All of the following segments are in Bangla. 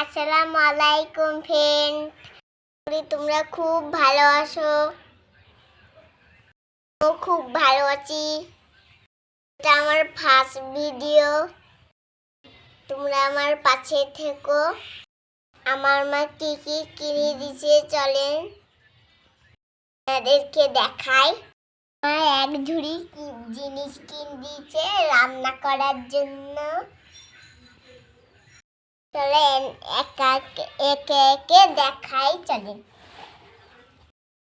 আসসালামু আলাইকুম ফ্রেন্ড তোমরা খুব ভালো আছো? খুব ভালো আছি। এটা আমার ফার্স্ট ভিডিও তোমরা আমার পাশে থেকো। আমার মা কি কি কিনে দিছে চলেন। তাদেরকে দেখাই। মা এক ঝুড়ি জিনিস কিনে দিয়েছে রান্না করার জন্য। চলেন একা একে একে দেখাই চলেন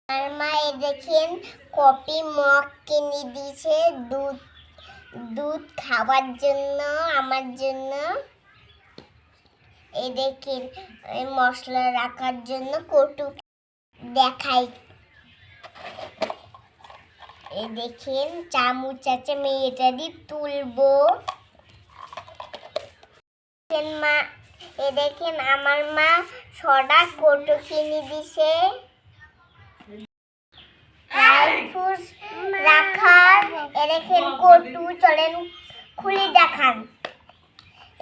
আর মা এ দেখেন কপি মগ কিনে দিয়েছে, দুধ দুধ খাওয়ার জন্য, আমার জন্য। এই দেখেন মশলা রাখার জন্য কটু দেখাই। এই দেখেন, চামচ আছে আমি এটা দিয়ে তুলবো মা এ দেখেন আমার মা সদা কৌটো কিনে দিছে। রাখার, এ দেখেন কটু, চলেন খুলে দেখান।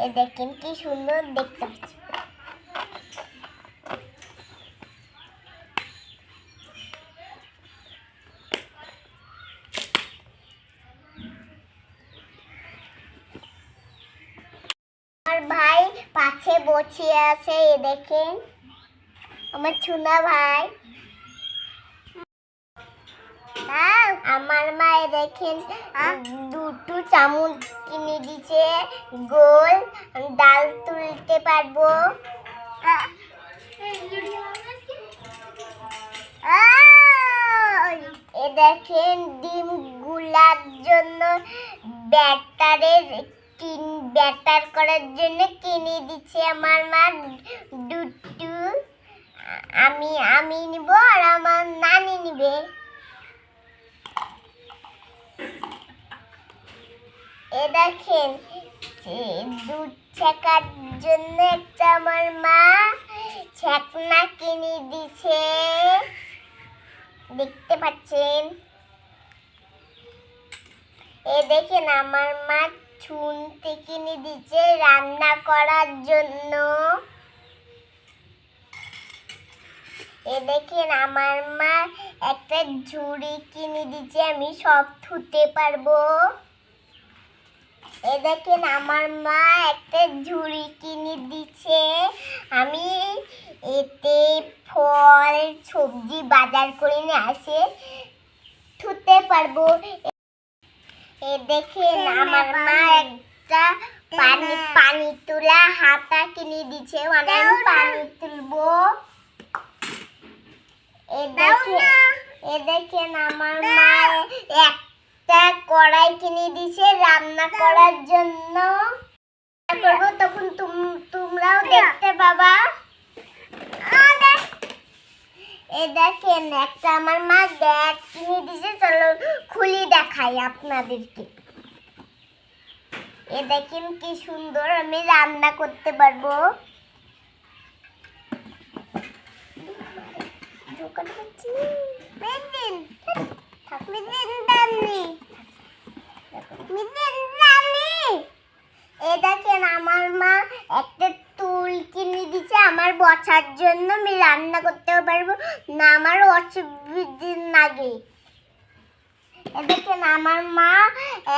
এ দেখেন কি সুন্দর দেখতে পাচ্ছি আমার ভাই পাশে বসে আছে এ দেখেন। আমার ছুনা ভাই। আমার মা এ দেখেন দুটো চামচ কিনে দিছে গোল ডাল তুলতে পারব। এ দেখেন, ডিমগুলার জন্য ব্যাটারের টিন ব্যাটার করার জন্য কিনে দিচ্ছে আমার মা দুটু। আমি আমি নিব আর আমার নানি নিবে। এ দেখেন দুধ ছেঁকার জন্য একটা আমার মা ছেঁকনা কিনে দিছে। দেখতে পাচ্ছেন? এ দেখেন আমার মা ছুনতে কিনে দিচ্ছে রান্না করার জন্য। এ দেখেন, আমার মা একটা ঝুড়ি কিনে দিচ্ছে, আমি সব ধুতে পারব। এ দেখেন, আমার মা একটা ঝুড়ি কিনে দিচ্ছে। আমি এতে ফল, সবজি বাজার করে নিয়ে আসে ধুতে পারব। দেখেন আমার মা একটা পানি পানি তোলা হাতা কিনে মানে আমি পানি তুলবো। এ দেখেন এ দেখেন আমার মা একটা কড়াই কিনে দিছে রান্না করার জন্য। করব তখন তুম- তোমরাও দেখতে পাবা। এ দেখেন, একটা আমার মা ব্যাগ কিনে দিছে চলো খুলি দেখাই আপনাদেরকে। এ দেখেন কি সুন্দর আমি রান্না করতে পারব। এই দেখেন, আমার মা একটা টুল কিনে দিচ্ছে আমার বসার জন্য আমি রান্না করতেও পারব। না, আমার অসুবিধে লাগে। দেখেন, আমার মা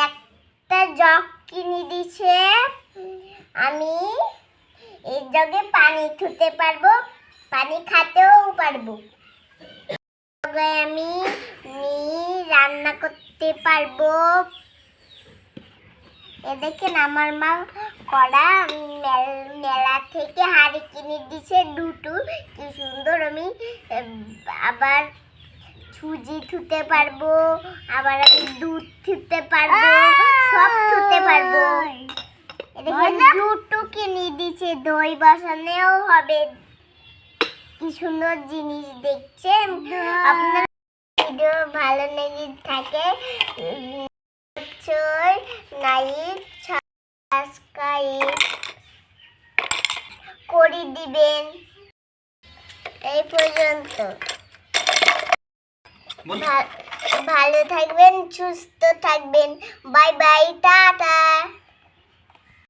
একটা জগ কিনে দিছে আমি এই জগে পানি ধুতে পারব, পানি খাতেও পারব। আমি রান্না করতে পারব। এ দেখেন, আমার মা কড়া মেল- থেকে হাড়ি কিনে দিছে দুটো। কি সুন্দর আমি আবার সুজি ধুতে পারব আবার আমি দুধ ধুতে পারব সব ধুতে পারব। দুটো কিনে দিছে দই বসানেও হবে। কি সুন্দর জিনিস দেখছেন? আপনার ভিডিও ভালো লেগে থাকে লাইক সাবস্ক্রাইব করে দিবেন এই পর্যন্ত। ভালো থাকবেন সুস্থ থাকবেন। Bye bye tata.